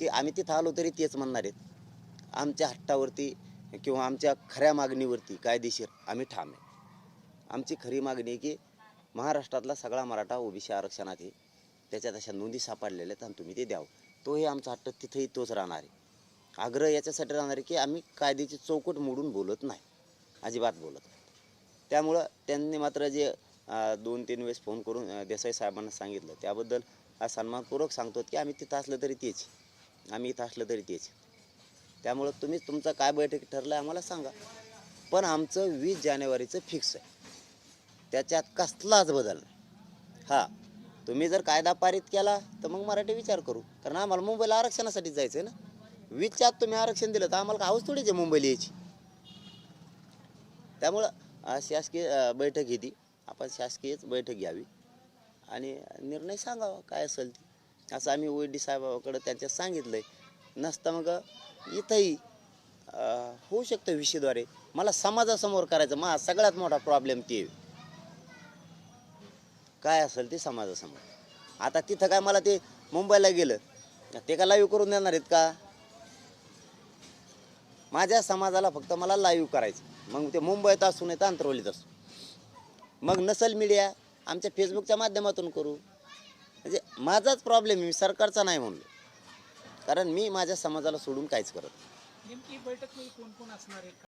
ते आम्ही तिथं आलो तरी तेच म्हणणार आहेत. आमच्या हट्टावरती किंवा आमच्या खऱ्या मागणीवरती कायदेशीर आम्ही ठाम आहे. आमची खरी मागणी आहे की महाराष्ट्रातला सगळा मराठा ओबीसी आरक्षणात आहे. त्याच्यात अशा नोंदी सापडलेल्या आहेत आणि तुम्ही ते द्यावं. तोही आमचा हट्ट तिथेही तोच राहणार आहे. आग्रह याच्यासाठी राहणार आहे की आम्ही कायद्याची चौकट मोडून बोलत नाही. अजिबात बोलत नाही. त्यामुळं त्यांनी मात्र जे दोन तीन वेळेस फोन करून देसाई साहेबांना सांगितलं. त्याबद्दल सन्मानपूर्वक सांगतो की आम्ही तिथं असलं तरी तेच. आम्ही इथं असलं तरी तेच. त्यामुळं तुम्ही तुमचं काय बैठक ठरलं आहे आम्हाला सांगा. पण आमचं वीस जानेवारीचं फिक्स आहे. त्याच्यात कसलाच बदल नाही. हां तुम्ही जर कायदा पारित केला तर मग मराठी विचार करू. कारण आम्हाला मुंबईला आरक्षणासाठी जायचं आहे ना वीसच्या आत तुम्ही आरक्षण दिलं तर आम्हाला हाऊस थोडीच आहे मुंबईला यायची. त्यामुळं शासकीय बैठक घेती आपण शासकीयच बैठक घ्यावी. आणि निर्णय सांगावा काय असेल ते. असं आम्ही ओडी साहेबाकडं त्यांच्या सांगितलं आहे नसतं मग इथंही होऊ शकतं विषयद्वारे. मला समाजासमोर करायचं मा सगळ्यात मोठा प्रॉब्लेम ते. काय असेल ते समाजासमोर. आता तिथं काय मला ते मुंबईला गेलं ते का लाईव्ह करून देणार आहेत का? माझ्या समाजाला फक्त मला लाईव्ह करायचं. मग ते मुंबईत असू नये तर अंतरवलीत असू. मग नसल मीडिया आमच्या फेसबुकच्या माध्यमातून करू. माझाच प्रॉब्लेम मी सरकारचा नाही म्हणलो कारण मी माझ्या समाजाला सोडून काहीच करत नाही. नेमकी बैठक कोण कोण असणार आहे